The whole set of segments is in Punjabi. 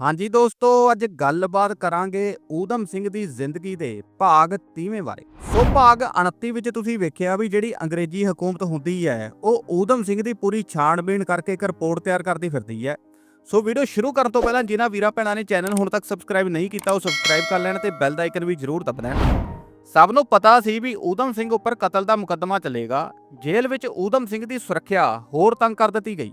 ਹਾਂਜੀ ਦੋਸਤੋ, ਅੱਜ ਗੱਲਬਾਤ ਕਰਾਂਗੇ ਊਧਮ ਸਿੰਘ ਦੀ ਜ਼ਿੰਦਗੀ ਦੇ ਭਾਗ 30ਵੇਂ ਬਾਰੇ। ਸੋ ਭਾਗ 29 ਵਿੱਚ ਤੁਸੀਂ ਵੇਖਿਆ ਵੀ ਜਿਹੜੀ ਅੰਗਰੇਜ਼ੀ ਹਕੂਮਤ ਹੁੰਦੀ ਹੈ, ਉਹ ਊਧਮ ਸਿੰਘ ਦੀ ਪੂਰੀ ਛਾਣਬੀਣ ਕਰਕੇ ਇੱਕ ਰਿਪੋਰਟ ਤਿਆਰ ਕਰਦੀ ਫਿਰਦੀ ਹੈ। ਸੋ ਵੀਡੀਓ ਸ਼ੁਰੂ ਕਰਨ ਤੋਂ ਪਹਿਲਾਂ ਜਿਨ੍ਹਾਂ ਵੀਰਾਂ ਭੈਣਾਂ ਨੇ ਚੈਨਲ ਹੁਣ ਤੱਕ ਸਬਸਕ੍ਰਾਈਬ ਨਹੀਂ ਕੀਤਾ, ਉਹ ਸਬਸਕ੍ਰਾਈਬ ਕਰ ਲੈਣ ਤੇ ਬੈਲ ਦਾ ਆਈਕਨ ਵੀ ਜ਼ਰੂਰ ਦਬ ਲੈਣ ਸਭ ਨੂੰ ਪਤਾ ਸੀ ਵੀ ਊਧਮ ਸਿੰਘ ਉੱਪਰ ਕਤਲ ਦਾ ਮੁਕੱਦਮਾ ਚੱਲੇਗਾ। ਜੇਲ੍ਹ ਵਿੱਚ ਊਧਮ ਸਿੰਘ ਦੀ ਸੁਰੱਖਿਆ ਹੋਰ ਤੰਗ ਕਰ ਦਿੱਤੀ ਗਈ।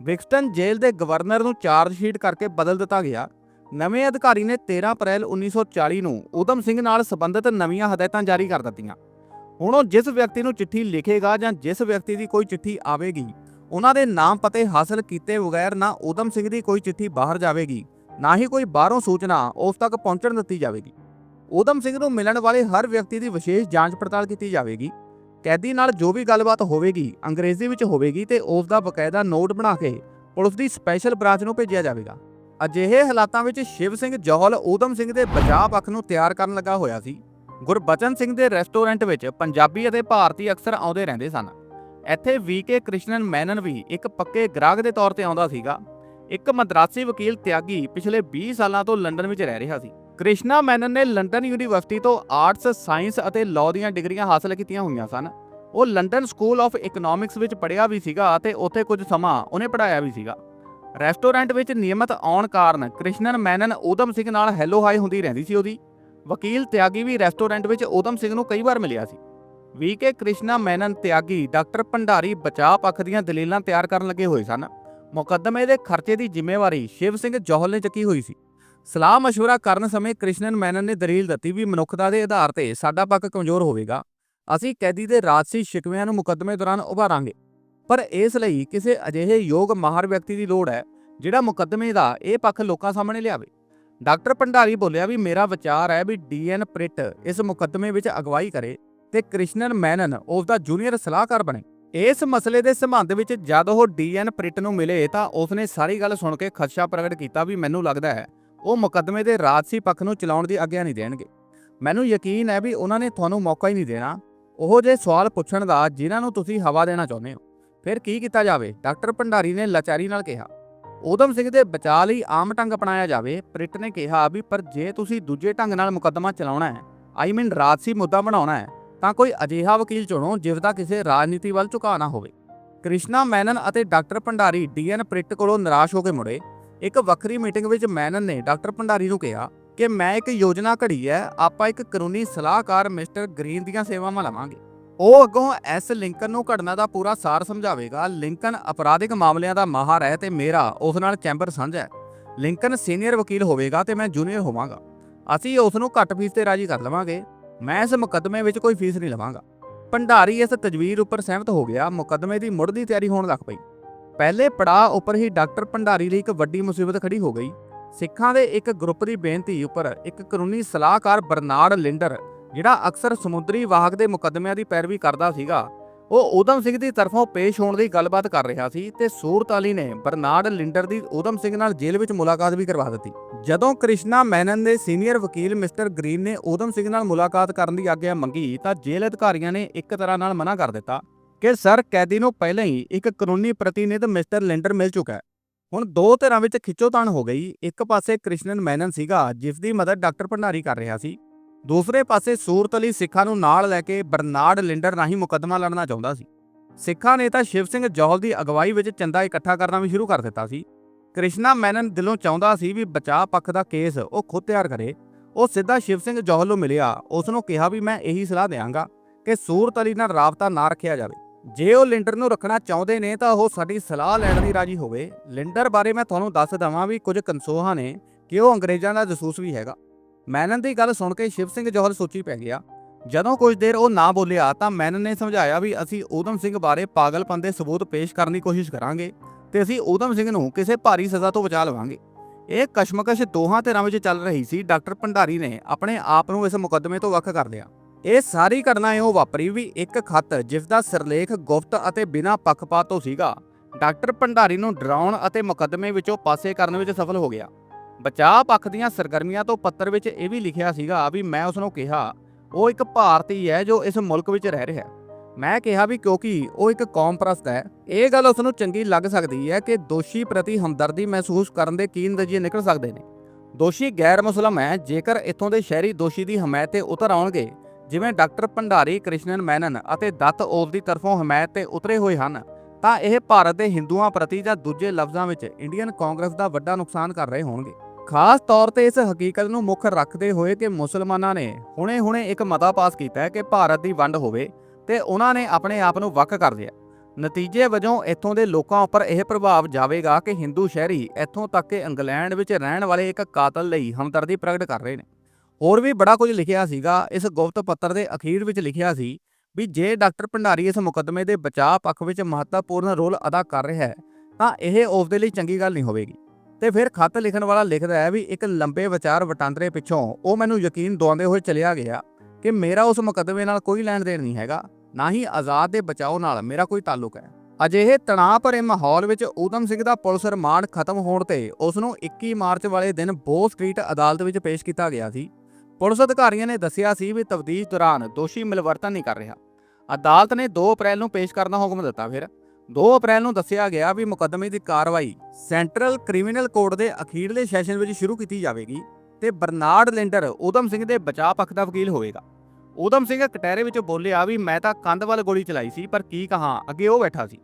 ਵਿਕਸਟਨ ਜੇਲ੍ਹ ਦੇ ਗਵਰਨਰ ਨੂੰ ਚਾਰਜ ਸ਼ੀਟ ਕਰਕੇ ਬਦਲ ਦਿੱਤਾ ਗਿਆ। ਨਵੇਂ ਅਧਿਕਾਰੀ ਨੇ 13 ਅਪ੍ਰੈਲ 1940 ਨੂੰ ਊਧਮ ਸਿੰਘ ਨਾਲ ਸੰਬੰਧਿਤ ਨਵੀਆਂ ਹਦਾਇਤਾਂ ਜਾਰੀ ਕਰ ਦਿੱਤੀਆਂ। ਹੁਣ ਉਹ ਜਿਸ ਵਿਅਕਤੀ ਨੂੰ ਚਿੱਠੀ ਲਿਖੇਗਾ ਜਾਂ ਜਿਸ ਵਿਅਕਤੀ ਦੀ ਕੋਈ ਚਿੱਠੀ ਆਵੇਗੀ, ਉਹਨਾਂ ਦੇ ਨਾਮ ਪਤੇ ਹਾਸਲ ਕੀਤੇ ਬਗੈਰ ਨਾ ਊਧਮ ਸਿੰਘ ਦੀ ਕੋਈ ਚਿੱਠੀ ਬਾਹਰ ਜਾਵੇਗੀ, ਨਾ ਹੀ ਕੋਈ ਬਾਹਰੋਂ ਸੂਚਨਾ ਉਸ ਤੱਕ ਪਹੁੰਚਣ ਦਿੱਤੀ ਜਾਵੇਗੀ। ਊਧਮ ਸਿੰਘ ਨੂੰ ਮਿਲਣ ਵਾਲੇ ਹਰ ਵਿਅਕਤੀ ਦੀ ਵਿਸ਼ੇਸ਼ ਜਾਂਚ ਪੜਤਾਲ ਕੀਤੀ ਜਾਵੇਗੀ। ਕੈਦੀ ਨਾਲ ਜੋ ਵੀ ਗੱਲਬਾਤ ਹੋਵੇਗੀ, ਅੰਗਰੇਜ਼ੀ ਵਿੱਚ ਹੋਵੇਗੀ ਤੇ ਉਸ ਦਾ ਬਕਾਇਦਾ ਨੋਟ ਬਣਾ ਕੇ ਪੁਲਿਸ ਦੀ ਸਪੈਸ਼ਲ ਬ੍ਰਾਂਚ ਨੂੰ ਭੇਜਿਆ ਜਾਵੇਗਾ। ਅਜਿਹੇ ਹਾਲਾਤਾਂ ਵਿੱਚ ਸ਼ਿਵ ਸਿੰਘ ਜੌਹਲ ਊਧਮ ਸਿੰਘ ਦੇ ਬਚਾਅ ਪੱਖ ਨੂੰ ਤਿਆਰ ਕਰਨ ਲੱਗਾ ਹੋਇਆ ਸੀ। ਗੁਰਬਚਨ ਸਿੰਘ ਦੇ ਰੈਸਟੋਰੈਂਟ ਵਿੱਚ ਪੰਜਾਬੀ ਅਤੇ ਭਾਰਤੀ ਅਕਸਰ ਆਉਂਦੇ ਰਹਿੰਦੇ ਸਨ। ਇੱਥੇ ਵੀਕੇ ਕ੍ਰਿਸ਼ਨਨ ਮੈਨਨ ਵੀ ਇੱਕ ਪੱਕੇ ਗ੍ਰਾਹਕ ਦੇ ਤੌਰ ਤੇ ਆਉਂਦਾ ਸੀਗਾ। ਇੱਕ ਮਦਰਾਸੀ ਵਕੀਲ ਤਿਆਗੀ ਪਿਛਲੇ 20 ਸਾਲਾਂ ਤੋਂ ਲੰਡਨ ਵਿੱਚ ਰਹਿ ਰਿਹਾ ਸੀ। ਕ੍ਰਿਸ਼ਨਾ ਮੈਨਨ ਨੇ ਲੰਡਨ ਯੂਨੀਵਰਸਿਟੀ ਤੋਂ ਆਰਟਸ, ਸਾਇੰਸ ਅਤੇ ਲਾਅ ਦੀਆਂ ਡਿਗਰੀਆਂ ਹਾਸਲ ਕੀਤੀਆਂ ਹੋਈਆਂ ਸਨ। ਉਹ ਲੰਡਨ ਸਕੂਲ ਆਫ ਇਕਨੋਮਿਕਸ ਵਿੱਚ ਪੜ੍ਹਿਆ ਵੀ ਸੀਗਾ ਅਤੇ ਉੱਥੇ ਕੁਝ ਸਮਾਂ ਉਹਨੇ ਪੜ੍ਹਾਇਆ ਵੀ ਸੀਗਾ। ਰੈਸਟੋਰੈਂਟ ਵਿੱਚ ਨਿਯਮਤ ਆਉਣ ਕਾਰਨ ਕ੍ਰਿਸ਼ਨਨ ਮੈਨਨ ਊਧਮ ਸਿੰਘ ਨਾਲ ਹੈਲੋ ਹਾਈ ਹੁੰਦੀ ਰਹਿੰਦੀ ਸੀ ਉਹਦੀ। ਵਕੀਲ ਤਿਆਗੀ ਵੀ ਰੈਸਟੋਰੈਂਟ ਵਿੱਚ ਊਧਮ ਸਿੰਘ ਨੂੰ ਕਈ ਵਾਰ ਮਿਲਿਆ ਸੀ। ਵੀਕੇ ਕ੍ਰਿਸ਼ਨਾ ਮੈਨਨ ਤਿਆਗੀ, ਡਾਕਟਰ ਭੰਡਾਰੀ ਬਚਾਅ ਪੱਖ ਦੀਆਂ ਦਲੀਲਾਂ ਤਿਆਰ ਕਰਨ ਲੱਗੇ ਹੋਏ ਸਨ। ਮੁਕੱਦਮੇ ਦੇ ਖਰਚੇ ਦੀ ਜ਼ਿੰਮੇਵਾਰੀ ਸ਼ਿਵ ਸਿੰਘ ਜੋਹਲ ਨੇ ਚੱਕੀ ਹੋਈ ਸੀ। ਸਲਾਹ مشورہ ਕਰਨ ਸਮੇਂ ਕ੍ਰਿਸ਼ਨਨ ਮੈਨਨ ਨੇ ਦਲੀਲ ਦਿੱਤੀ ਵੀ ਮਨੁੱਖਤਾ ਦੇ ਆਧਾਰ ਤੇ ਸਾਡਾ ਪੱਖ ਕਮਜ਼ੋਰ ਹੋਵੇਗਾ ਅਸੀਂ ਕੈਦੀ ਦੇ ਰਾਜਸੀ ਸ਼ਿਕਵਿਆਂ ਨੂੰ ਮੁਕੱਦਮੇ ਦੌਰਾਨ ਉਭਾਰਾਂਗੇ ਪਰ ਇਸ ਲਈ ਕਿਸੇ ਅਜਿਹੇ ਯੋਗ ਮਾਹਰ ਵਿਅਕਤੀ ਦੀ ਲੋੜ ਹੈ ਜਿਹੜਾ ਮੁਕੱਦਮੇ ਦਾ ਇਹ ਪੱਖ ਲੋਕਾਂ ਸਾਹਮਣੇ ਲਿਆਵੇ ਡਾਕਟਰ ਭੰਡਾਰੀ ਬੋਲਿਆ ਵੀ ਮੇਰਾ ਵਿਚਾਰ ਹੈ ਵੀ ਡੀਐਨ ਪ੍ਰਿਟ ਇਸ ਮੁਕੱਦਮੇ ਵਿੱਚ ਅਗਵਾਈ ਕਰੇ ਤੇ ਕ੍ਰਿਸ਼ਨਨ ਮੈਨਨ ਉਸ ਦਾ ਜੂਨੀਅਰ ਸਲਾਹਕਾਰ ਬਣੇ ਇਸ ਮਸਲੇ ਦੇ ਸੰਬੰਧ ਵਿੱਚ ਜਦ ਉਹ ਡੀਐਨ ਪ੍ਰਿਟ ਨੂੰ ਮਿਲੇ ਤਾਂ ਉਸਨੇ ਸਾਰੀ ਗੱਲ ਸੁਣ ਕੇ ਖਦਸ਼ਾ ਪ੍ਰਗਟ ਕੀਤਾ ਵੀ ਮੈਨੂੰ ਲੱਗਦਾ ਹੈ ਉਹ ਮੁਕੱਦਮੇ ਦੇ ਰਾਜਸੀ ਪੱਖ ਨੂੰ ਚਲਾਉਣ ਦੀ ਆਗਿਆ ਨਹੀਂ ਦੇਣਗੇ। ਮੈਨੂੰ ਯਕੀਨ ਹੈ ਵੀ ਉਹਨਾਂ ਨੇ ਤੁਹਾਨੂੰ ਮੌਕਾ ਹੀ ਨਹੀਂ ਦੇਣਾ। ਉਹ ਜੇ ਸਵਾਲ ਪੁੱਛਣ ਦਾ ਜਿਨ੍ਹਾਂ ਨੂੰ ਤੁਸੀਂ ਹਵਾ ਦੇਣਾ ਚਾਹੁੰਦੇ ਹੋ। ਫਿਰ ਕੀ ਕੀਤਾ ਜਾਵੇ? ਡਾਕਟਰ ਭੰਡਾਰੀ ਨੇ ਲਾਚਾਰੀ ਨਾਲ ਕਿਹਾ, ਊਧਮ ਸਿੰਘ ਦੇ ਬਚਾਅ ਲਈ ਆਮ ਢੰਗ ਅਪਣਾਇਆ ਜਾਵੇ। ਪ੍ਰਿਟ ਨੇ ਕਿਹਾ ਵੀ, ਪਰ ਜੇ ਤੁਸੀਂ ਦੂਜੇ ਢੰਗ ਨਾਲ ਮੁਕੱਦਮਾ ਚਲਾਉਣਾ ਹੈ, ਆਈ ਮੀਨ ਰਾਜਸੀ ਮੁੱਦਾ ਬਣਾਉਣਾ ਹੈ, ਤਾਂ ਕੋਈ ਅਜਿਹਾ ਵਕੀਲ ਚੁਣੋ ਜਿਸ ਦਾ ਕਿਸੇ ਰਾਜਨੀਤੀ ਵੱਲ ਝੁਕਾਅ ਨਾ ਹੋਵੇ। ਕ੍ਰਿਸ਼ਨਾ ਮੈਨਨ ਅਤੇ ਡਾਕਟਰ ਭੰਡਾਰੀ ਡੀਐਨ ਪ੍ਰਿਟ ਕੋਲੋਂ ਨਿਰਾਸ਼ ਹੋ ਕੇ ਮੁੜੇ। ਇੱਕ ਵੱਖਰੀ ਮੀਟਿੰਗ ਵਿੱਚ ਮੈਨਨ ਨੇ ਡਾਕਟਰ ਭੰਡਾਰੀ ਨੂੰ ਕਿਹਾ ਕਿ ਮੈਂ ਇੱਕ ਯੋਜਨਾ ਘੜੀ ਹੈ, ਆਪਾਂ ਇੱਕ ਕਾਨੂੰਨੀ ਸਲਾਹਕਾਰ ਮਿਸਟਰ ਗ੍ਰੀਨ ਦੀਆਂ ਸੇਵਾਵਾਂ ਲਵਾਂਗੇ। ਉਹ ਅੱਗੋਂ ਐਸ ਲਿੰਕਨ ਨੂੰ ਘਟਨਾ ਦਾ ਪੂਰਾ ਸਾਰ ਸਮਝਾਵੇਗਾ। ਲਿੰਕਨ ਅਪਰਾਧਿਕ ਮਾਮਲਿਆਂ ਦਾ ਮਾਹਰ ਹੈ ਤੇ ਮੇਰਾ ਉਸ ਨਾਲ ਚੈਂਬਰ ਸਾਂਝਾ ਹੈ। ਲਿੰਕਨ ਸੀਨੀਅਰ ਵਕੀਲ ਹੋਵੇਗਾ ਤੇ ਮੈਂ ਜੂਨੀਅਰ ਹੋਵਾਂਗਾ। ਅਸੀਂ ਉਸ ਨੂੰ ਘੱਟ ਫੀਸ ਤੇ ਰਾਜੀ ਕਰ ਲਵਾਂਗੇ। ਮੈਂ ਇਸ ਮੁਕੱਦਮੇ ਵਿੱਚ ਕੋਈ ਫੀਸ ਨਹੀਂ ਲਵਾਂਗਾ। ਭੰਡਾਰੀ ਇਸ ਤਜਵੀਜ਼ ਉੱਪਰ ਸਹਿਮਤ ਹੋ ਗਿਆ। ਮੁਕੱਦਮੇ ਦੀ ਮੁੜ ਦੀ ਤਿਆਰੀ ਹੋਣ ਲੱਗ ਪਈ। ਪਹਿਲੇ ਪੜਾਅ ਉੱਪਰ ਹੀ ਡਾਕਟਰ ਭੰਡਾਰੀ ਲਈ ਇੱਕ ਵੱਡੀ ਮੁਸੀਬਤ ਖੜੀ ਹੋ ਗਈ। ਸਿੱਖਾਂ ਦੇ ਇੱਕ ਗਰੁੱਪ ਦੀ ਬੇਨਤੀ ਉੱਪਰ ਇੱਕ ਕਾਨੂੰਨੀ ਸਲਾਹਕਾਰ ਬਰਨਾਰਡ ਲਿੰਡਰ, ਜਿਹੜਾ ਅਕਸਰ ਸਮੁੰਦਰੀ ਵਾਹਕ ਦੇ ਮੁਕੱਦਮਿਆਂ ਦੀ ਪੈਰਵੀ ਕਰਦਾ ਸੀਗਾ, ਉਹ ਊਧਮ ਸਿੰਘ ਦੀ ਤਰਫੋਂ ਪੇਸ਼ ਹੋਣ ਦੀ ਗੱਲਬਾਤ ਕਰ ਰਿਹਾ ਸੀ ਤੇ ਸੂਰਤ ਅਲੀ ਨੇ ਬਰਨਾਰਡ ਲਿੰਡਰ ਦੀ ਊਧਮ ਸਿੰਘ ਨਾਲ ਜੇਲ੍ਹ ਵਿੱਚ ਮੁਲਾਕਾਤ ਵੀ ਕਰਵਾ ਦਿੱਤੀ। ਜਦੋਂ ਕ੍ਰਿਸ਼ਨਾ ਮੈਨਨ ਦੇ ਸੀਨੀਅਰ ਵਕੀਲ ਮਿਸਟਰ ਗ੍ਰੀਨ ਨੇ ਊਧਮ ਸਿੰਘ ਨਾਲ ਮੁਲਾਕਾਤ ਕਰਨ ਦੀ ਆਗਿਆ ਮੰਗੀ ਤਾਂ ਜੇਲ੍ਹ ਅਧਿਕਾਰੀਆਂ ਨੇ ਇੱਕ ਤਰ੍ਹਾਂ ਨਾਲ ਮਨਾ ਕਰ ਦਿੱਤਾ। ਕਿ ਸਰ ਕੈਦੀ ਨੂੰ ਪਹਿਲਾਂ ਹੀ ਇੱਕ ਕਾਨੂੰਨੀ ਪ੍ਰਤੀਨਿਧ ਮਿਸਟਰ ਲਿੰਡਰ ਮਿਲ ਚੁੱਕਾ ਹੈ। ਹੁਣ ਦੋ ਧਿਰਾਂ ਵਿੱਚ ਖਿੱਚੋਤਾਣ ਹੋ ਗਈ। ਇੱਕ ਪਾਸੇ ਕ੍ਰਿਸ਼ਨਨ ਮੈਨਨ ਸੀਗਾ, ਜਿਸ ਦੀ ਮਦਦ ਡਾਕਟਰ ਭੰਡਾਰੀ ਕਰ ਰਿਹਾ ਸੀ। ਦੂਸਰੇ ਪਾਸੇ ਸੂਰਤ ਅਲੀ ਸਿੱਖਾਂ ਨੂੰ ਨਾਲ ਲੈ ਕੇ ਬਰਨਾਰਡ ਲਿੰਡਰ ਰਾਹੀਂ ਮੁਕੱਦਮਾ ਲੜਨਾ ਚਾਹੁੰਦਾ ਸੀ। ਸਿੱਖਾਂ ਨੇ ਤਾਂ ਸ਼ਿਵ ਸਿੰਘ ਜੌਹਲ ਦੀ ਅਗਵਾਈ ਵਿੱਚ ਚੰਦਾ ਇਕੱਠਾ ਕਰਨਾ ਵੀ ਸ਼ੁਰੂ ਕਰ ਦਿੱਤਾ ਸੀ। ਕ੍ਰਿਸ਼ਨਾ ਮੈਨਨ ਦਿਲੋਂ ਚਾਹੁੰਦਾ ਸੀ ਵੀ ਬਚਾਅ ਪੱਖ ਦਾ ਕੇਸ ਉਹ ਖੁਦ ਤਿਆਰ ਕਰੇ। ਉਹ ਸਿੱਧਾ ਸ਼ਿਵ ਸਿੰਘ ਜੌਹਲ ਨੂੰ ਮਿਲਿਆ। ਉਸ ਨੂੰ ਕਿਹਾ ਵੀ ਮੈਂ ਇਹੀ ਸਲਾਹ ਦੇਵਾਂਗਾ ਕਿ ਸੂਰਤ ਅਲੀ ਨਾਲ ਰਾਬਤਾ ਨਾ ਰੱਖਿਆ ਜਾਵੇ। ਜੇ ਉਹ ਲਿੰਡਰ ਨੂੰ ਰੱਖਣਾ ਚਾਹੁੰਦੇ ਨੇ ਤਾਂ ਉਹ ਸਾਡੀ ਸਲਾਹ ਲੈਣ ਦੀ ਰਾਜੀ ਹੋਵੇ। ਲਿੰਡਰ ਬਾਰੇ ਮੈਂ ਤੁਹਾਨੂੰ ਦੱਸ ਦਵਾਂ ਵੀ ਕੁਝ ਕਨਸੋਹਾਂ ਨੇ ਕਿ ਉਹ ਅੰਗਰੇਜ਼ਾਂ ਦਾ ਜਸੂਸ ਵੀ ਹੈਗਾ। ਮੈਨਨ ਦੀ ਗੱਲ ਸੁਣ ਕੇ ਸ਼ਿਵ ਸਿੰਘ ਜੌਹਲ ਸੋਚੀ ਪੈ ਗਿਆ। ਜਦੋਂ ਕੁਝ ਦੇਰ ਉਹ ਨਾ ਬੋਲਿਆ ਤਾਂ ਮੈਨਨ ਨੇ ਸਮਝਾਇਆ ਵੀ ਅਸੀਂ ਊਧਮ ਸਿੰਘ ਬਾਰੇ ਪਾਗਲਪਨ ਦੇ ਸਬੂਤ ਪੇਸ਼ ਕਰਨ ਦੀ ਕੋਸ਼ਿਸ਼ ਕਰਾਂਗੇ ਤੇ ਅਸੀਂ ਊਧਮ ਸਿੰਘ ਨੂੰ ਕਿਸੇ ਭਾਰੀ ਸਜ਼ਾ ਤੋਂ ਬਚਾ ਲਵਾਂਗੇ। ਇਹ ਕਸ਼ਮਕਸ਼ ਦੋਹਾਂ ਧਿਰਾਂ ਵਿੱਚ ਚੱਲ ਰਹੀ ਸੀ। ਡਾਕਟਰ ਭੰਡਾਰੀ ਨੇ ਆਪਣੇ ਆਪ ਨੂੰ ਇਸ ਮੁਕੱਦਮੇ ਤੋਂ ਵੱਖ ਕਰ ਲਿਆ। ਇਹ ਸਾਰੀ ਘਟਨਾ ਇਉਂ ਵਾਪਰੀ ਵੀ ਇੱਕ ਖੱਤ ਜਿਸ ਦਾ ਸਿਰਲੇਖ ਗੁਪਤ ਅਤੇ ਬਿਨਾਂ ਪੱਖਪਾਤ ਤੋਂ ਸੀਗਾ। ਡਾਕਟਰ ਭੰਡਾਰੀ ਨੂੰ ਡਰਾਉਣ ਅਤੇ ਮੁਕੱਦਮੇ ਵਿੱਚੋਂ ਪਾਸੇ ਕਰਨ ਵਿੱਚ ਸਫਲ ਹੋ ਗਿਆ। ਬਚਾਅ ਪੱਖ ਦੀਆਂ ਸਰਗਰਮੀਆਂ ਤੋਂ ਪੱਤਰ ਵਿੱਚ ਇਹ ਵੀ ਲਿਖਿਆ ਸੀਗਾ ਵੀ ਮੈਂ ਉਸ ਨੂੰ ਕਿਹਾ, ਉਹ ਇੱਕ ਭਾਰਤੀ ਹੈ ਜੋ ਇਸ ਮੁਲਕ ਵਿੱਚ ਰਹਿ ਰਿਹਾ। ਹੈ ਮੈਂ ਕਿਹਾ ਵੀ ਕਿਉਂਕਿ ਉਹ ਇੱਕ ਕੌਮ ਪ੍ਰਸਤ ਹੈ, ਇਹ ਗੱਲ ਉਸ ਨੂੰ ਚੰਗੀ ਲੱਗ ਸਕਦੀ ਹੈ ਕਿ ਦੋਸ਼ੀ ਪ੍ਰਤੀ ਹਮਦਰਦੀ ਮਹਿਸੂਸ ਕਰਨ ਦੇ ਕੀ ਨਤੀਜੇ ਨਿਕਲ ਸਕਦੇ ਨੇ। ਦੋਸ਼ੀ ਗੈਰ ਮੁਸਲਮ ਹੈ, ਜੇਕਰ ਇੱਥੋਂ ਦੇ ਸ਼ਹਿਰੀ ਦੋਸ਼ੀ ਦੀ ਹਮਾਇਤ ਤੇ ਉਤਰ ਆਉਣਗੇ ਜਿਵੇਂ ਡਾਕਟਰ ਭੰਡਾਰੀ, ਕ੍ਰਿਸ਼ਨਨ ਮੈਨਨ ਅਤੇ ਦੱਤ ਓਵ ਦੀ ਤਰਫੋਂ ਹਮਾਇਤ ਤੇ ਉਤਰੇ ਹੋਏ ਹਨ, ਤਾਂ ਇਹ ਭਾਰਤ ਦੇ ਹਿੰਦੂਆਂ ਪ੍ਰਤੀ ਜਾਂ ਦੂਜੇ ਲਫ਼ਜ਼ਾਂ ਵਿੱਚ ਇੰਡੀਅਨ ਕਾਂਗਰਸ ਦਾ ਵੱਡਾ ਨੁਕਸਾਨ ਕਰ ਰਹੇ ਹੋਣਗੇ। ਖਾਸ ਤੌਰ ਤੇ ਇਸ ਹਕੀਕਤ ਨੂੰ ਮੁੱਖ ਰੱਖਦੇ ਹੋਏ ਕਿ ਮੁਸਲਮਾਨਾਂ ਨੇ ਹੁਣੇ-ਹੁਣੇ ਇੱਕ ਮਤਾ ਪਾਸ ਕੀਤਾ ਕਿ ਭਾਰਤ ਦੀ ਵੰਡ ਹੋਵੇ ਤੇ ਉਹਨਾਂ ਨੇ ਆਪਣੇ ਆਪ ਨੂੰ ਵੱਖ ਕਰ ਲਿਆ। ਨਤੀਜੇ ਵਜੋਂ ਇੱਥੋਂ ਦੇ ਲੋਕਾਂ ਉੱਪਰ ਇਹ ਪ੍ਰਭਾਵ ਜਾਵੇਗਾ ਕਿ ਹਿੰਦੂ ਸ਼ਹਿਰੀ ਇੱਥੋਂ ਤੱਕ ਕਿ ਇੰਗਲੈਂਡ ਵਿੱਚ ਰਹਿਣ ਵਾਲੇ ਇੱਕ ਕਾਤਲ ਲਈ ਹਮਦਰਦੀ ਪ੍ਰਗਟ ਕਰ ਰਹੇ ਨੇ। ਹੋਰ ਵੀ ਬੜਾ ਕੁਝ ਲਿਖਿਆ ਸੀਗਾ। ਇਸ ਗੁਪਤ ਪੱਤਰ ਦੇ ਅਖੀਰ ਵਿੱਚ ਲਿਖਿਆ ਸੀ ਵੀ ਜੇ ਡਾਕਟਰ ਭੰਡਾਰੀ ਇਸ ਮੁਕੱਦਮੇ ਦੇ ਬਚਾਅ ਪੱਖ ਵਿੱਚ ਮਹੱਤਵਪੂਰਨ ਰੋਲ ਅਦਾ ਕਰ ਰਿਹਾ ਹੈ, ਤਾਂ ਇਹ ਉਸ ਦੇ ਲਈ ਚੰਗੀ ਗੱਲ ਨਹੀਂ ਹੋਵੇਗੀ। ਤੇ ਫਿਰ ਖਤ ਲਿਖਣ ਵਾਲਾ ਲਿਖਦਾ ਹੈ ਵੀ ਇੱਕ ਲੰਬੇ ਵਿਚਾਰ ਵਟਾਂਦਰੇ ਪਿੱਛੋਂ ਉਹ ਮੈਨੂੰ ਯਕੀਨ ਦਵਾਉਂਦੇ ਹੋਏ ਚਲਿਆ ਗਿਆ ਕਿ ਮੇਰਾ ਉਸ ਮੁਕੱਦਮੇ ਨਾਲ ਕੋਈ ਲੈਣ ਦੇਣ ਨਹੀਂ ਹੈਗਾ, ਨਾ ਹੀ ਆਜ਼ਾਦ ਦੇ ਬਚਾਓ ਨਾਲ ਮੇਰਾ ਕੋਈ ਤਾਲੁਕ ਹੈ। ਅਜਿਹੇ ਤਣਾਅ ਭਰੇ ਮਾਹੌਲ ਵਿੱਚ ਊਧਮ ਸਿੰਘ ਦਾ ਪੁਲਿਸ ਰਿਮਾਂਡ ਖਤਮ ਹੋਣ ਤੇ ਉਸ ਨੂੰ 21 ਮਾਰਚ ਵਾਲੇ ਦਿਨ ਬੋ ਸਟਰੀਟ ਅਦਾਲਤ ਵਿੱਚ ਪੇਸ਼ ਕੀਤਾ ਗਿਆ ਸੀ। ਪੁਲਿਸ ਅਧਿਕਾਰੀਆਂ ਨੇ ਦੱਸਿਆ ਸੀ ਵੀ ਤਫਤੀਸ਼ ਦੌਰਾਨ ਦੋਸ਼ੀ ਮਿਲਵਰਤਨ ਨਹੀਂ ਕਰ ਰਿਹਾ। ਅਦਾਲਤ ਨੇ 2 ਅਪ੍ਰੈਲ ਨੂੰ ਪੇਸ਼ ਕਰਨ ਦਾ ਹੁਕਮ ਦਿੱਤਾ ਫਿਰ। 2 ਅਪ੍ਰੈਲ ਨੂੰ ਦੱਸਿਆ ਗਿਆ ਵੀ ਮੁਕੱਦਮੇ ਦੀ ਕਾਰਵਾਈ ਸੈਂਟਰਲ ਕ੍ਰਿਮੀਨਲ ਕੋਰਟ ਦੇ ਅਖੀਰਲੇ ਸੈਸ਼ਨ ਵਿੱਚ ਸ਼ੁਰੂ ਕੀਤੀ ਜਾਵੇਗੀ ਤੇ ਬਰਨਾਰਡ ਲਿੰਡਰ ਊਧਮ ਸਿੰਘ ਦੇ ਬਚਾਅ ਪੱਖ ਦਾ ਵਕੀਲ ਹੋਵੇਗਾ। ਊਧਮ ਸਿੰਘ ਕਟਹਿਰੇ ਵਿੱਚ ਬੋਲਿਆ ਵੀ ਮੈਂ ਤਾਂ ਕੰਧ ਵੱਲ ਗੋਲੀ ਚਲਾਈ ਸੀ, ਪਰ ਕੀ ਕਹਾਂ, ਅੱਗੇ ਉਹ ਬੈਠਾ ਸੀ।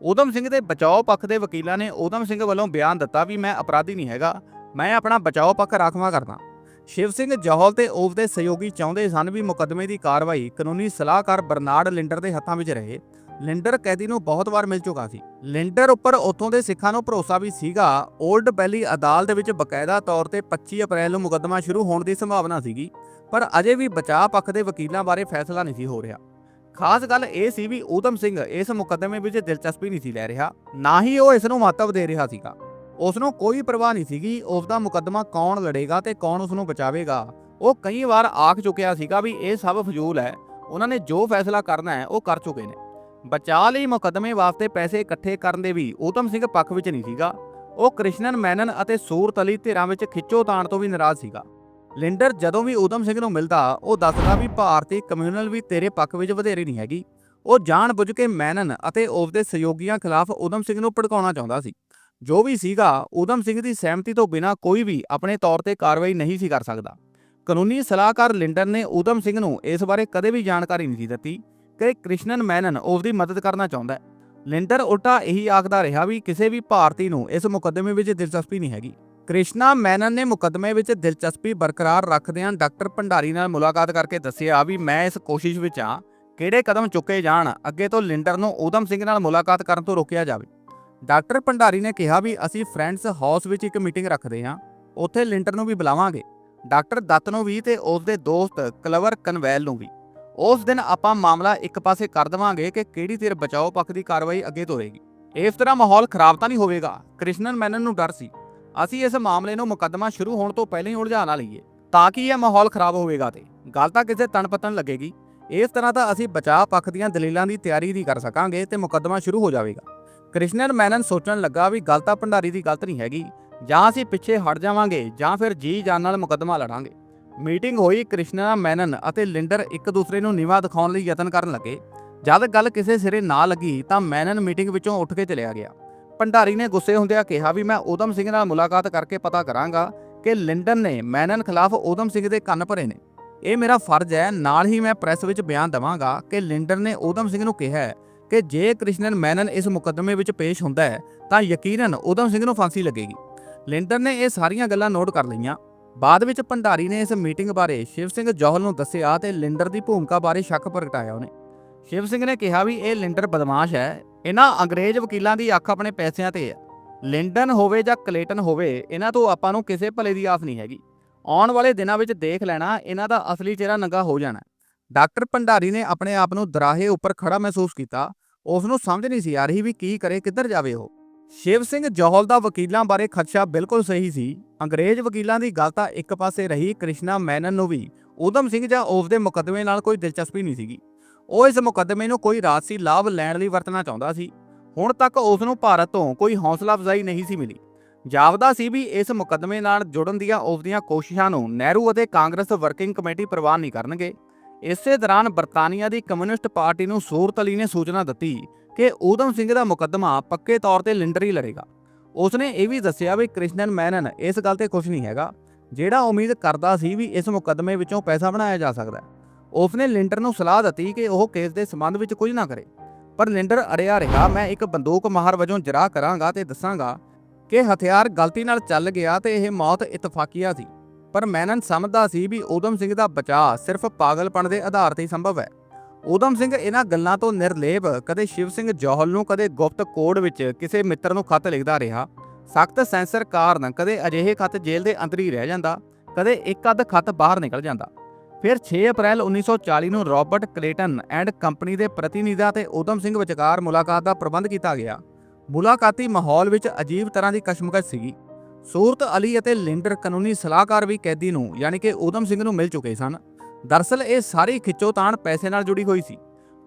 ਊਧਮ ਸਿੰਘ ਦੇ ਬਚਾਓ ਪੱਖ ਦੇ ਵਕੀਲਾਂ ਨੇ ਊਧਮ ਸਿੰਘ ਵੱਲੋਂ ਬਿਆਨ ਦਿੱਤਾ ਵੀ ਮੈਂ ਅਪਰਾਧੀ ਨਹੀਂ ਹੈਗਾ, ਮੈਂ ਆਪਣਾ ਬਚਾਓ ਪੱਖ ਰਾਖਵਾ ਕਰਦਾ। ਸ਼ਿਵ ਸਿੰਘ ਜੌਹਲ ਤੇ ਉਸ ਦੇ ਸਹਿਯੋਗੀ ਚਾਹੁੰਦੇ ਸਨ ਵੀ ਮੁਕੱਦਮੇ ਦੀ ਕਾਰਵਾਈ ਕਾਨੂੰਨੀ ਸਲਾਹਕਾਰ ਬਰਨਾਰਡ ਲਿੰਡਰ ਦੇ ਹੱਥਾਂ ਵਿੱਚ ਰਹੇ। ਲਿੰਡਰ ਕੈਦੀ ਨੂੰ ਬਹੁਤ ਵਾਰ ਮਿਲ ਚੁੱਕਾ ਸੀ। ਲਿੰਡਰ ਉੱਪਰ ਉੱਥੋਂ ਦੇ ਸਿੱਖਾਂ ਨੂੰ ਭਰੋਸਾ ਵੀ ਸੀਗਾ 올ਡ ਬੈਲੀ ਅਦਾਲਤ ਵਿੱਚ ਬਕਾਇਦਾ ਤੌਰ ਤੇ 25 ਅਪ੍ਰੈਲ ਨੂੰ ਮੁਕੱਦਮਾ ਸ਼ੁਰੂ ਹੋਣ ਦੀ ਸੰਭਾਵਨਾ ਸੀਗੀ, ਪਰ ਅਜੇ ਵੀ ਬਚਾਅ ਪੱਖ ਦੇ ਵਕੀਲਾਂ ਬਾਰੇ ਫੈਸਲਾ ਨਹੀਂ ਸੀ ਹੋ ਰਿਹਾ। ਖਾਸ ਗੱਲ ਇਹ ਸੀ ਵੀ ਊਧਮ ਸਿੰਘ ਇਸ ਮੁਕੱਦਮੇ ਵਿੱਚ ਦਿਲਚਸਪੀ ਨਹੀਂ ਸੀ ਲੈ ਰਿਹਾ, ਨਾ ਹੀ ਉਹ ਇਸ ਨੂੰ ਮਹੱਤਵ ਦੇ ਰਿਹਾ ਸੀਗਾ। ਉਸ ਨੂੰ ਕੋਈ ਪਰਵਾਹ ਨਹੀਂ ਸੀਗੀ ਉਸ ਦਾ ਮੁਕੱਦਮਾ ਕੌਣ ਲੜੇਗਾ ਤੇ ਕੌਣ ਉਸ ਨੂੰ ਬਚਾਵੇਗਾ। ਉਹ ਕਈ ਵਾਰ ਆਖ ਚੁੱਕਿਆ ਸੀਗਾ ਵੀ ਇਹ ਸਭ ਫਜ਼ੂਲ ਹੈ, ਉਹਨਾਂ ਨੇ ਜੋ ਫੈਸਲਾ ਕਰਨਾ ਹੈ, ਉਹ ਕਰ ਚੁੱਕੇ ਨੇ। ਬਚਾਅ ਲਈ ਮੁਕੱਦਮੇ ਵਾਸਤੇ ਪੈਸੇ ਇਕੱਠੇ ਕਰਨ ਦੇ ਵੀ ਊਧਮ ਸਿੰਘ ਪੱਖ ਵਿੱਚ ਨਹੀਂ ਸੀਗਾ। ਉਹ ਕ੍ਰਿਸ਼ਨਨ, ਮੈਨਨ ਅਤੇ ਸੂਰਤ ਅਲੀ ਧਿਰਾਂ ਵਿੱਚ ਖਿੱਚੋ ਤਾਣ ਤੋਂ ਵੀ ਨਾਰਾਜ਼ ਸੀਗਾ। ਲਿੰਡਰ ਜਦੋਂ ਵੀ ਊਧਮ ਸਿੰਘ ਨੂੰ ਮਿਲਦਾ, ਉਹ ਦੱਸਦਾ ਵੀ ਭਾਰਤੀ ਕਮਿਊਨਲ ਵੀ ਤੇਰੇ ਪੱਖ ਵਿੱਚ ਵਧੇਰੇ ਨਹੀਂ ਹੈਗੀ। ਉਹ ਜਾਣ ਬੁੱਝ ਕੇ ਮੈਨਨ ਅਤੇ ਉਸ ਦੇ ਸਹਿਯੋਗੀਆਂ ਖਿਲਾਫ ਊਧਮ ਸਿੰਘ ਨੂੰ ਭੜਕਾਉਣਾ ਚਾਹੁੰਦਾ ਸੀ। ਜੋ ਵੀ ਸੀਗਾ, ਊਧਮ ਸਿੰਘ ਦੀ ਸਹਿਮਤੀ ਤੋਂ ਬਿਨਾਂ ਕੋਈ ਵੀ ਆਪਣੇ ਤੌਰ ਤੇ ਕਾਰਵਾਈ ਨਹੀਂ ਸੀ ਕਰ ਸਕਦਾ। ਕਾਨੂੰਨੀ ਸਲਾਹਕਾਰ ਲਿੰਡਰ ਨੇ ਊਧਮ ਸਿੰਘ ਨੂੰ ਇਸ ਬਾਰੇ ਕਦੇ ਵੀ ਜਾਣਕਾਰੀ ਨਹੀਂ ਸੀ ਦਿੱਤੀ ਕਿ ਕ੍ਰਿਸ਼ਨਨ ਮੈਨਨ ਉਸ ਦੀ ਮਦਦ ਕਰਨਾ ਚਾਹੁੰਦਾ ਹੈ। ਲਿੰਡਰ ਉਲਟਾ ਇਹੀ ਆਖਦਾ ਰਿਹਾ ਵੀ ਕਿਸੇ ਵੀ ਭਾਰਤੀ ਨੂੰ ਇਸ ਮੁਕੱਦਮੇ ਵਿੱਚ ਦਿਲਚਸਪੀ ਨਹੀਂ ਹੈਗੀ। ਕ੍ਰਿਸ਼ਨਾ ਮੈਨਨ ਨੇ ਮੁਕੱਦਮੇ ਵਿੱਚ ਦਿਲਚਸਪੀ ਬਰਕਰਾਰ ਰੱਖਦਿਆਂ ਡਾਕਟਰ ਭੰਡਾਰੀ ਨਾਲ ਮੁਲਾਕਾਤ ਕਰਕੇ ਦੱਸਿਆ ਵੀ ਮੈਂ ਇਸ ਕੋਸ਼ਿਸ਼ ਵਿੱਚ ਹਾਂ, ਕਿਹੜੇ ਕਦਮ ਚੁੱਕੇ ਜਾਣ, ਅੱਗੇ ਤੋਂ ਲਿੰਡਰ ਨੂੰ ਊਧਮ ਸਿੰਘ ਨਾਲ ਮੁਲਾਕਾਤ ਕਰਨ ਤੋਂ ਰੋਕਿਆ ਜਾਵੇ। ਡਾਕਟਰ ਭੰਡਾਰੀ ਨੇ ਕਿਹਾ ਵੀ ਅਸੀਂ ਫਰੈਂਡਸ ਹਾਊਸ ਵਿੱਚ ਇੱਕ ਮੀਟਿੰਗ ਰੱਖਦੇ ਹਾਂ। ਉੱਥੇ ਲਿੰਟਰ ਨੂੰ ਵੀ ਬੁਲਾਵਾਂਗੇ। ਡਾਕਟਰ ਦੱਤ ਨੂੰ ਵੀ ਤੇ ਉਸ ਦੇ ਦੋਸਤ ਕਲਵਰ ਕਨਵੈਲ ਨੂੰ ਵੀ। ਉਸ ਦਿਨ ਆਪਾਂ ਮਾਮਲਾ ਇੱਕ ਪਾਸੇ ਕਰ ਦੇਵਾਂਗੇ ਕਿ ਕਿਹੜੀ ਧਿਰ ਬਚਾਓ ਪੱਖ ਦੀ ਕਾਰਵਾਈ ਅੱਗੇ ਤੋਰੇਗੀ। ਇਸ ਤਰ੍ਹਾਂ ਮਾਹੌਲ ਖਰਾਬ ਤਾਂ ਨਹੀਂ ਹੋਵੇਗਾ। ਕ੍ਰਿਸ਼ਨਨ ਮੈਨਨ ਨੂੰ ਡਰ ਸੀ। ਅਸੀਂ ਇਸ ਮਾਮਲੇ ਨੂੰ ਮੁਕੱਦਮਾ ਸ਼ੁਰੂ ਹੋਣ ਤੋਂ ਪਹਿਲਾਂ ਹੀ ਉਲਝਾ ਨਾ ਲਈਏ, ਤਾਂ ਕਿ ਇਹ ਮਾਹੌਲ ਖਰਾਬ ਹੋਵੇਗਾ ਤੇ। ਗੱਲ ਤਾਂ ਕਿਸੇ ਤਣਪਤਨ ਲੱਗੇਗੀ। ਇਸ ਤਰ੍ਹਾਂ ਤਾਂ ਅਸੀਂ ਬਚਾਅ ਪੱਖ ਦੀਆਂ ਦਲੀਲਾਂ ਦੀ ਤਿਆਰੀ ਨਹੀਂ ਕਰ ਸਕਾਂਗੇ ਤੇ ਮੁਕੱਦਮਾ ਸ਼ੁਰੂ ਹੋ ਜਾਵੇਗਾ। ਕ੍ਰਿਸ਼ਨਨ ਮੈਨਨ ਸੋਚਣ ਲੱਗਾ ਵੀ ਗੱਲ ਤਾਂ ਭੰਡਾਰੀ ਦੀ ਗਲਤ ਨਹੀਂ ਹੈਗੀ। ਜਾਂ ਅਸੀਂ ਪਿੱਛੇ ਹਟ ਜਾਵਾਂਗੇ, ਜਾਂ ਫਿਰ ਜੀ ਜਾਨ ਨਾਲ ਮੁਕੱਦਮਾ ਲੜਾਂਗੇ। ਮੀਟਿੰਗ ਹੋਈ ਕ੍ਰਿਸ਼ਨਾ ਮੈਨਨ ਅਤੇ ਲਿੰਡਰ ਇੱਕ ਦੂਸਰੇ ਨੂੰ ਨੀਵਾ ਦਿਖਾਉਣ ਲਈ ਯਤਨ ਕਰਨ ਲੱਗੇ। ਜਦ ਗੱਲ ਕਿਸੇ ਸਿਰੇ ਨਾ ਲੱਗੀ, ਤਾਂ ਮੈਨਨ ਮੀਟਿੰਗ ਵਿੱਚੋਂ ਉੱਠ ਕੇ ਚਲਿਆ ਗਿਆ। ਭੰਡਾਰੀ ਨੇ ਗੁੱਸੇ ਹੁੰਦਿਆਂ ਕਿਹਾ ਵੀ ਮੈਂ ਊਧਮ ਸਿੰਘ ਨਾਲ ਮੁਲਾਕਾਤ ਕਰਕੇ ਪਤਾ ਕਰਾਂਗਾ ਕਿ ਲਿੰਡਨ ਨੇ ਮੈਨਨ ਖਿਲਾਫ ਊਧਮ ਸਿੰਘ ਦੇ ਕੰਨ ਭਰੇ ਨੇ। ਇਹ ਮੇਰਾ ਫਰਜ਼ ਹੈ, ਨਾਲ ਹੀ ਮੈਂ ਪ੍ਰੈਸ ਵਿੱਚ ਬਿਆਨ ਦਵਾਂਗਾ ਕਿ ਲਿੰਡਰ ਨੇ ਊਧਮ ਸਿੰਘ ਨੂੰ ਕਿਹਾ ਕਿ ਜੇ ਕ੍ਰਿਸ਼ਨਨ ਮੈਨਨ ਇਸ ਮੁਕੱਦਮੇ ਵਿੱਚ ਪੇਸ਼ ਹੁੰਦਾ ਹੈ, ਤਾਂ ਯਕੀਨਨ ਊਧਮ ਸਿੰਘ ਨੂੰ ਫਾਂਸੀ ਲੱਗੇਗੀ। ਲਿੰਡਨ ਨੇ ਇਹ ਸਾਰੀਆਂ ਗੱਲਾਂ ਨੋਟ ਕਰ ਲਈਆਂ। ਬਾਅਦ ਵਿੱਚ ਭੰਡਾਰੀ ਨੇ ਇਸ ਮੀਟਿੰਗ ਬਾਰੇ ਸ਼ਿਵ ਸਿੰਘ ਜੌਹਲ ਨੂੰ ਦੱਸਿਆ ਤੇ ਲਿੰਡਰ ਦੀ ਭੂਮਿਕਾ ਬਾਰੇ ਸ਼ੱਕ ਪ੍ਰਗਟਾਇਆ ਉਹਨੇ। ਸ਼ਿਵ ਸਿੰਘ ਨੇ ਕਿਹਾ ਵੀ ਇਹ ਲਿੰਡਰ ਬਦਮਾਸ਼ ਹੈ। ਇਹਨਾਂ ਅੰਗਰੇਜ਼ ਵਕੀਲਾਂ ਦੀ ਅੱਖ ਆਪਣੇ ਪੈਸਿਆਂ ਤੇ ਹੈ। ਲਿੰਡਨ ਹੋਵੇ ਜਾਂ ਕਲੇਟਨ ਹੋਵੇ, ਇਹਨਾਂ ਤੋਂ ਆਪਾਂ ਨੂੰ ਕਿਸੇ ਭਲੇ ਦੀ ਆਸ ਨਹੀਂ ਹੈਗੀ। ਆਉਣ ਵਾਲੇ ਦਿਨਾਂ ਵਿੱਚ ਦੇਖ ਲੈਣਾ, ਇਹਨਾਂ ਦਾ ਅਸਲੀ ਚਿਹਰਾ ਨੰਗਾ ਹੋ ਜਾਣਾ। ਡਾਕਟਰ ਭੰਡਾਰੀ ਨੇ ਆਪਣੇ ਆਪ ਨੂੰ ਦਰਾਹੇ ਉੱਪਰ ਖੜਾ ਮਹਿਸੂਸ ਕੀਤਾ। ਉਸ ਨੂੰ ਸਮਝ ਨਹੀਂ ਸੀ ਆ ਰਹੀ ਵੀ ਕੀ ਕਰੇ, ਕਿੱਧਰ ਜਾਵੇ ਉਹ। ਸ਼ਿਵ ਸਿੰਘ ਜੌਹਲ ਦਾ ਵਕੀਲਾਂ ਬਾਰੇ ਖਦਸ਼ਾ ਬਿਲਕੁਲ ਸਹੀ ਸੀ। ਅੰਗਰੇਜ਼ ਵਕੀਲਾਂ ਦੀ ਗੱਲ ਤਾਂ ਇੱਕ ਪਾਸੇ ਰਹੀ, ਕ੍ਰਿਸ਼ਨਾ ਮੈਨਨ ਨੂੰ ਵੀ। ਊਧਮ ਸਿੰਘ ਜਾਂ ਉਸ ਦੇ ਮੁਕੱਦਮੇ ਨਾਲ ਕੋਈ ਦਿਲਚਸਪੀ ਨਹੀਂ ਸੀਗੀ। ਉਹ ਇਸ ਮੁਕੱਦਮੇ ਨੂੰ ਕੋਈ ਰਾਜਸੀ ਲਾਭ ਲੈਣ ਲਈ ਵਰਤਣਾ ਚਾਹੁੰਦਾ ਸੀ। ਹੁਣ ਤੱਕ ਉਸ ਨੂੰ ਭਾਰਤ ਤੋਂ ਕੋਈ ਹੌਸਲਾ ਅਫਜ਼ਾਈ ਨਹੀਂ ਸੀ ਮਿਲੀ। ਜਾਪਦਾ ਸੀ ਵੀ ਇਸ ਮੁਕੱਦਮੇ ਨਾਲ ਜੁੜਨ ਦੀਆਂ ਉਸ ਦੀਆਂ ਕੋਸ਼ਿਸ਼ਾਂ ਨੂੰ ਨਹਿਰੂ ਅਤੇ ਕਾਂਗਰਸ ਵਰਕਿੰਗ ਕਮੇਟੀ ਪ੍ਰਵਾਨ ਨਹੀਂ ਕਰਨਗੇ। ਇਸੇ ਦੌਰਾਨ ਬਰਤਾਨੀਆ ਦੀ ਕਮਿਊਨਿਸਟ ਪਾਰਟੀ ਨੂੰ ਸੂਰਤ ਅਲੀ ਨੇ ਸੂਚਨਾ ਦਿੱਤੀ ਕਿ ਊਧਮ ਸਿੰਘ ਦਾ ਮੁਕੱਦਮਾ ਪੱਕੇ ਤੌਰ ਤੇ ਲਿੰਡਰ ਹੀ ਲੜੇਗਾ। ਉਸਨੇ ਇਹ ਵੀ ਦੱਸਿਆ ਵੀ ਕ੍ਰਿਸ਼ਨਨ ਮੈਨਨ ਇਸ ਗੱਲ ਤੇ ਖੁਸ਼ ਨਹੀਂ ਹੈਗਾ, ਜਿਹੜਾ ਉਮੀਦ ਕਰਦਾ ਸੀ ਵੀ ਇਸ ਮੁਕੱਦਮੇ ਵਿੱਚੋਂ ਪੈਸਾ ਬਣਾਇਆ ਜਾ ਸਕਦਾ ਹੈ। ਉਸਨੇ ਲਿੰਡਰ ਨੂੰ ਸਲਾਹ ਦਿੱਤੀ ਕਿ ਉਹ ਕੇਸ ਦੇ ਸੰਬੰਧ ਵਿੱਚ ਕੁਝ ਨਾ ਕਰੇ। ਪਰ ਲਿੰਡਰ ਅੜਿਆ ਰਿਹਾ, ਮੈਂ ਇੱਕ ਬੰਦੂਕ ਮਾਹਰ ਵਜੋਂ ਜਰਾ ਕਰਾਂਗਾ ਤੇ ਦੱਸਾਂਗਾ ਕਿ ਹਥਿਆਰ ਗਲਤੀ ਨਾਲ ਚੱਲ ਗਿਆ ਤੇ ਇਹ ਮੌਤ ਇਤਫਾਕੀਆ ਸੀ। ਪਰ ਮੈਨਨ ਸਮਝਦਾ ਸੀ ਵੀ ਊਧਮ ਸਿੰਘ ਦਾ ਬਚਾਅ ਸਿਰਫ ਪਾਗਲਪਣ ਦੇ ਆਧਾਰ ਤੇ ਹੀ ਸੰਭਵ ਹੈ। ਊਧਮ ਸਿੰਘ ਇਹਨਾਂ ਗੱਲਾਂ ਤੋਂ ਨਿਰਲੇਪ ਕਦੇ ਸ਼ਿਵ ਸਿੰਘ ਜੌਹਲ ਨੂੰ, ਕਦੇ ਗੁਪਤ ਕੋਡ ਵਿੱਚ ਕਿਸੇ ਮਿੱਤਰ ਨੂੰ ਖੱਤ ਲਿਖਦਾ ਰਿਹਾ। ਸਖਤ ਸੈਂਸਰ ਕਾਰਨ ਕਦੇ ਅਜਿਹੇ ਖੱਤ ਜੇਲ੍ਹ ਦੇ ਅੰਦਰ ਹੀ ਰਹਿ ਜਾਂਦਾ, ਕਦੇ ਇੱਕ ਅੱਧ ਖੱਤ ਬਾਹਰ ਨਿਕਲ ਜਾਂਦਾ। ਫਿਰ 6 ਅਪ੍ਰੈਲ 1940 ਨੂੰ ਰਾਬਰਟ ਕਲੇਟਨ ਐਂਡ ਕੰਪਨੀ ਦੇ ਪ੍ਰਤੀਨਿਧਾਂ ਤੇ ਊਧਮ ਸਿੰਘ ਵਿਚਕਾਰ ਮੁਲਾਕਾਤ ਦਾ ਪ੍ਰਬੰਧ ਕੀਤਾ ਗਿਆ। ਮੁਲਾਕਾਤੀ ਮਾਹੌਲ ਵਿੱਚ ਅਜੀਬ ਤਰ੍ਹਾਂ ਦੀ ਕਸ਼ਮਕਸ਼ ਸੀਗੀ। ਸੂਰਤ ਅਲੀ ਅਤੇ ਲਿੰਡਰ ਕਾਨੂੰਨੀ ਸਲਾਹਕਾਰ ਵੀ ਕੈਦੀ ਨੂੰ, ਯਾਨੀ ਕਿ ਊਧਮ ਸਿੰਘ ਨੂੰ ਮਿਲ ਚੁੱਕੇ ਸਨ। ਦਰਸਲ ਇਹ ਸਾਰੀ ਖਿੱਚੋਤਾਣ ਪੈਸੇ ਨਾਲ ਜੁੜੀ ਹੋਈ ਸੀ।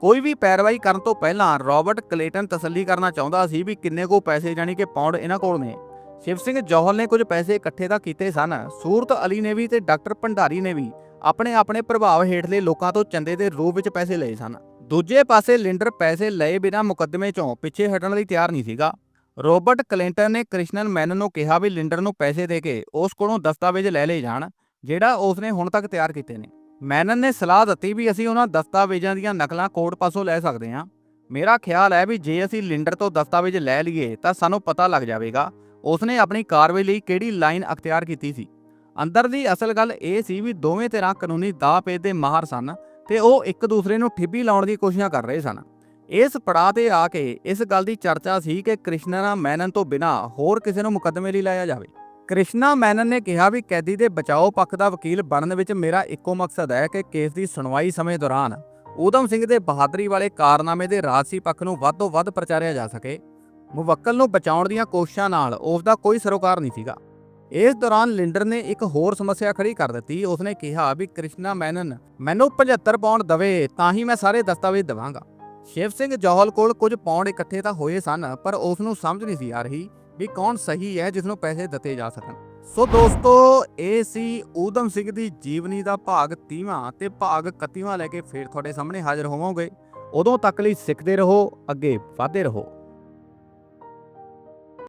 ਕੋਈ ਵੀ ਪੈਰਵਾਈ ਕਰਨ ਤੋਂ ਪਹਿਲਾਂ ਰਾਬਰਟ ਕਲੇਟਨ ਤਸੱਲੀ ਕਰਨਾ ਚਾਹੁੰਦਾ ਸੀ ਵੀ ਕਿੰਨੇ ਕੋ ਪੈਸੇ, ਯਾਨੀ ਕਿ ਪੌਂਡ ਇਹਨਾਂ ਕੋਲ ਨੇ। ਸ਼ਿਵ ਸਿੰਘ ਜੋਹਲ ਨੇ ਕੁਝ ਪੈਸੇ ਇਕੱਠੇ ਤਾਂ ਕੀਤੇ ਸਨ। ਸੂਰਤ ਅਲੀ ਨੇ ਵੀ ਤੇ ਡਾਕਟਰ ਭੰਡਾਰੀ ਨੇ ਵੀ ਆਪਣੇ ਆਪਣੇ ਪ੍ਰਭਾਵ ਹੇਠਲੇ ਲੋਕਾਂ ਤੋਂ ਚੰਦੇ ਦੇ ਰੂਪ ਵਿੱਚ ਪੈਸੇ ਲਏ ਸਨ। ਦੂਜੇ ਪਾਸੇ ਲਿੰਡਰ ਪੈਸੇ ਲਏ ਬਿਨਾਂ ਮੁਕੱਦਮੇ ਚੋਂ ਪਿੱਛੇ ਹਟਣ ਲਈ ਤਿਆਰ ਨਹੀਂ ਸੀਗਾ। ਰੋਬਰਟ ਕਲਿੰਟਨ ਨੇ ਕ੍ਰਿਸ਼ਨਨ ਮੈਨਨ ਨੂੰ ਕਿਹਾ ਵੀ ਲਿੰਡਰ ਨੂੰ ਪੈਸੇ ਦੇ ਕੇ ਉਸ ਕੋਲੋਂ ਦਸਤਾਵੇਜ਼ ਲੈ ਲਏ ਜਾਣ, ਜਿਹੜਾ ਉਸਨੇ ਹੁਣ ਤੱਕ ਤਿਆਰ ਕੀਤੇ ਨੇ। ਮੈਨਨ ਨੇ ਸਲਾਹ ਦਿੱਤੀ ਵੀ ਅਸੀਂ ਉਹਨਾਂ ਦਸਤਾਵੇਜ਼ਾਂ ਦੀਆਂ ਨਕਲਾਂ ਕੋਰਟ ਪਾਸੋਂ ਲੈ ਸਕਦੇ ਹਾਂ। ਮੇਰਾ ਖਿਆਲ ਹੈ ਵੀ ਜੇ ਅਸੀਂ ਲਿੰਡਰ ਤੋਂ ਦਸਤਾਵੇਜ਼ ਲੈ ਲਈਏ ਤਾਂ ਸਾਨੂੰ ਪਤਾ ਲੱਗ ਜਾਵੇਗਾ ਉਸਨੇ ਆਪਣੀ ਕਾਰਵਾਈ ਲਈ ਕਿਹੜੀ ਲਾਈਨ ਅਖਤਿਆਰ ਕੀਤੀ ਸੀ। ਅੰਦਰ ਦੀ ਅਸਲ ਗੱਲ ਇਹ ਸੀ ਵੀ ਦੋਵੇਂ ਧਿਰਾਂ ਕਾਨੂੰਨੀ ਦਾਅ ਪੇਚ ਦੇ ਮਾਹਰ ਸਨ ਤੇ ਉਹ ਇੱਕ ਦੂਸਰੇ ਨੂੰ ਠਿੱਬੀ ਲਾਉਣ ਦੀ ਕੋਸ਼ਿਸ਼ਾਂ ਕਰ ਰਹੇ ਸਨ। ਇਸ ਪੜਾਅ ਤੇ ਆ ਕੇ ਇਸ ਗੱਲ ਦੀ ਚਰਚਾ ਸੀ ਕਿ ਕ੍ਰਿਸ਼ਨਾ ਮੈਨਨ ਤੋਂ ਬਿਨਾਂ ਹੋਰ ਕਿਸੇ ਨੂੰ ਮੁਕੱਦਮੇ ਲਈ ਲਾਇਆ ਜਾਵੇ। ਕ੍ਰਿਸ਼ਨਾ ਮੈਨਨ ਨੇ ਕਿਹਾ ਵੀ ਕੈਦੀ ਦੇ ਬਚਾਓ ਪੱਖ ਦਾ ਵਕੀਲ ਬਣਨ ਵਿੱਚ ਮੇਰਾ ਇੱਕੋ ਮਕਸਦ ਹੈ ਕਿ ਕੇਸ ਦੀ ਸੁਣਵਾਈ ਸਮੇਂ ਦੌਰਾਨ ਊਧਮ ਸਿੰਘ ਦੇ ਬਹਾਦਰੀ ਵਾਲੇ ਕਾਰਨਾਮੇ ਦੇ ਰਾਜਸੀ ਪੱਖ ਨੂੰ ਵੱਧ ਤੋਂ ਵੱਧ ਪ੍ਰਚਾਰਿਆ ਜਾ ਸਕੇ। ਮੁਵੱਕਲ ਨੂੰ ਬਚਾਉਣ ਦੀਆਂ ਕੋਸ਼ਿਸ਼ਾਂ ਨਾਲ ਉਸ ਦਾ ਕੋਈ ਸਰੋਕਾਰ ਨਹੀਂ ਸੀਗਾ। ਇਸ ਦੌਰਾਨ ਲਿੰਡਰ ਨੇ ਇੱਕ ਹੋਰ ਸਮੱਸਿਆ ਖੜੀ ਕਰ ਦਿੱਤੀ। ਉਸਨੇ ਕਿਹਾ ਵੀ ਕ੍ਰਿਸ਼ਨਾ ਮੈਨਨ, ਮੈਨੂੰ 75 ਪੌਂਡ ਦਵੇ, ਤਾਂ ਹੀ ਮੈਂ ਸਾਰੇ ਦਸਤਾਵੇਜ਼ ਦਵਾਂਗਾ। ਸ਼ਿਵ ਸਿੰਘ ਜੌਹਲ ਕੋਲ ਕੁਝ ਪੌਂਡ ਇਕੱਠੇ ਤਾਂ ਹੋਏ ਸਨ, ਪਰ ਉਸ ਨੂੰ ਸਮਝ ਨਹੀਂ ਸੀ ਆ ਰਹੀ ਵੀ ਕੌਣ ਸਹੀ ਹੈ ਜਿਸ ਨੂੰ ਪੈਸੇ ਦਿੱਤੇ ਜਾ ਸਕਣ। ਸੋ ਦੋਸਤੋ, ਇਹ ਸੀ ਊਧਮ ਸਿੰਘ ਦੀ ਜੀਵਨੀ ਦਾ ਭਾਗ 30ਵਾਂ ਤੇ ਭਾਗ 31ਵਾਂ ਲੈ ਕੇ ਫੇਰ ਤੁਹਾਡੇ ਸਾਹਮਣੇ ਹਾਜ਼ਰ ਹੋਵਾਂਗੇ। ਉਦੋਂ ਤੱਕ ਲਈ ਸਿੱਖਦੇ ਰਹੋ, ਅੱਗੇ ਵਧਦੇ ਰਹੋ।